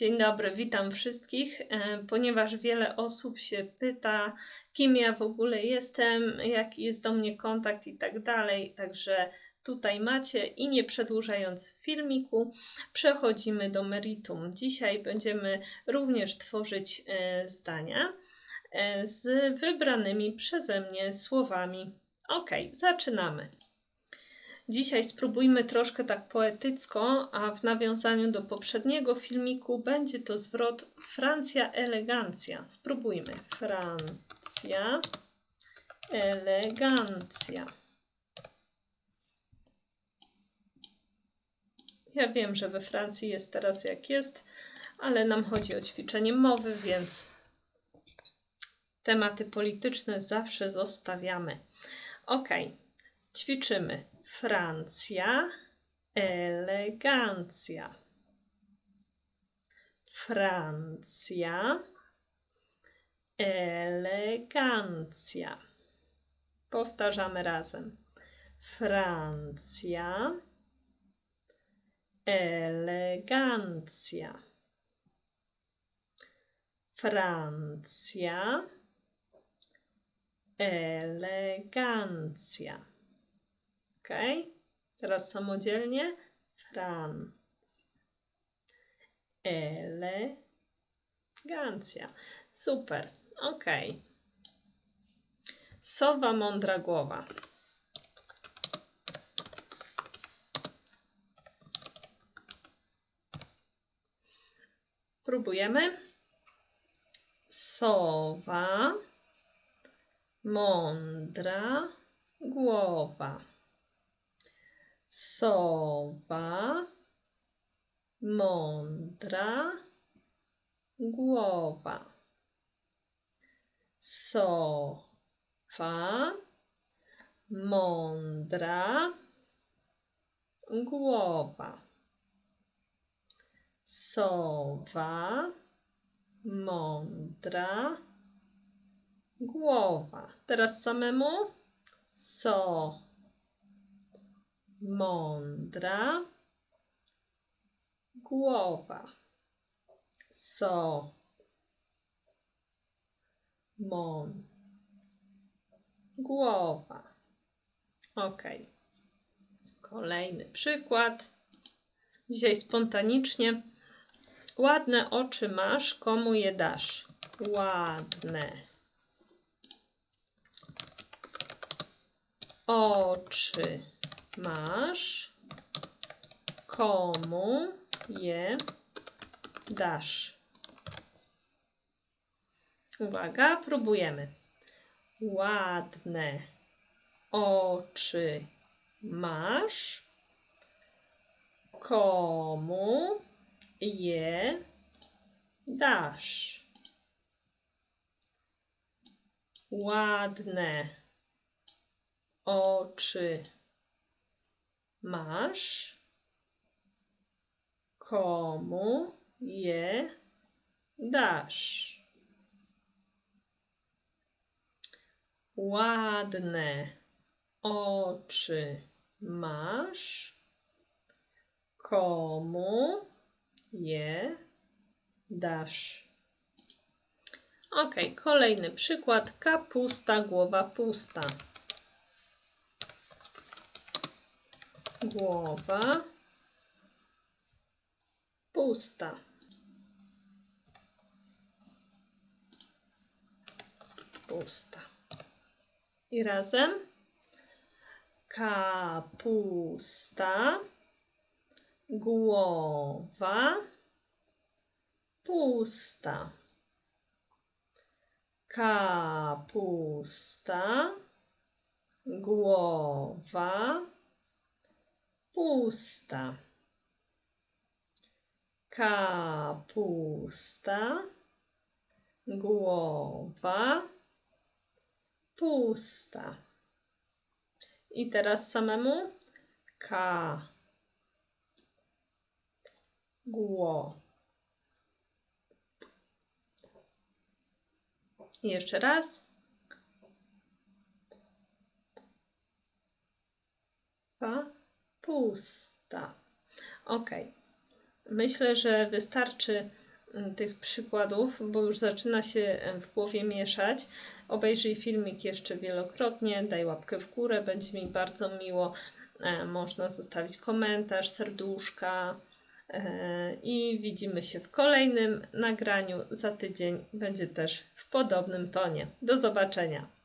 Dzień dobry, witam wszystkich. E, Ponieważ wiele osób się pyta, kim ja w ogóle jestem, jaki jest do mnie kontakt i tak dalej, także tutaj macie i nie przedłużając filmiku, przechodzimy do meritum. Dzisiaj będziemy również tworzyć e, zdania e, z wybranymi przeze mnie słowami. Ok, zaczynamy. Dzisiaj spróbujmy troszkę tak poetycko, a w nawiązaniu do poprzedniego filmiku będzie to zwrot Francja elegancja. Spróbujmy. Francja elegancja. Ja wiem, że we Francji jest teraz jak jest, ale nam chodzi o ćwiczenie mowy, więc tematy polityczne zawsze zostawiamy. Ok, ćwiczymy. Francja, elegancja. Francja, elegancja. Powtarzamy razem. Francja, elegancja. Francja, elegancja. Teraz samodzielnie. Fran. Elegancja. Super. Ok. Sowa mądra głowa. Próbujemy. Sowa mądra głowa. Sowa mądra głowa. Sowa mądra głowa. Sowa mądra głowa. Teraz samemu. So mądra głowa. So mon głowa. Ok. Kolejny przykład. Dzisiaj spontanicznie. Ładne oczy masz, komu je dasz? Ładne oczy masz, komu je dasz? Uwaga, próbujemy. Ładne oczy masz, komu je dasz? Ładne oczy masz? Komu je dasz? Ładne oczy masz? Komu je dasz? Ok, kolejny przykład. Kapusta, głowa pusta. Głowa pusta. Pusta. I razem. Kapusta. Głowa pusta. Kapusta. Głowa pusta. Kapusta. Głowa pusta. I teraz samemu ka. Gło. I jeszcze raz. Pa, pusta. Ok. Myślę, że wystarczy mm, tych przykładów, bo już zaczyna się w głowie mieszać. Obejrzyj filmik jeszcze wielokrotnie, daj łapkę w górę, będzie mi bardzo miło. E, Można zostawić komentarz, serduszka. E, I widzimy się w kolejnym nagraniu za tydzień. Będzie też w podobnym tonie. Do zobaczenia.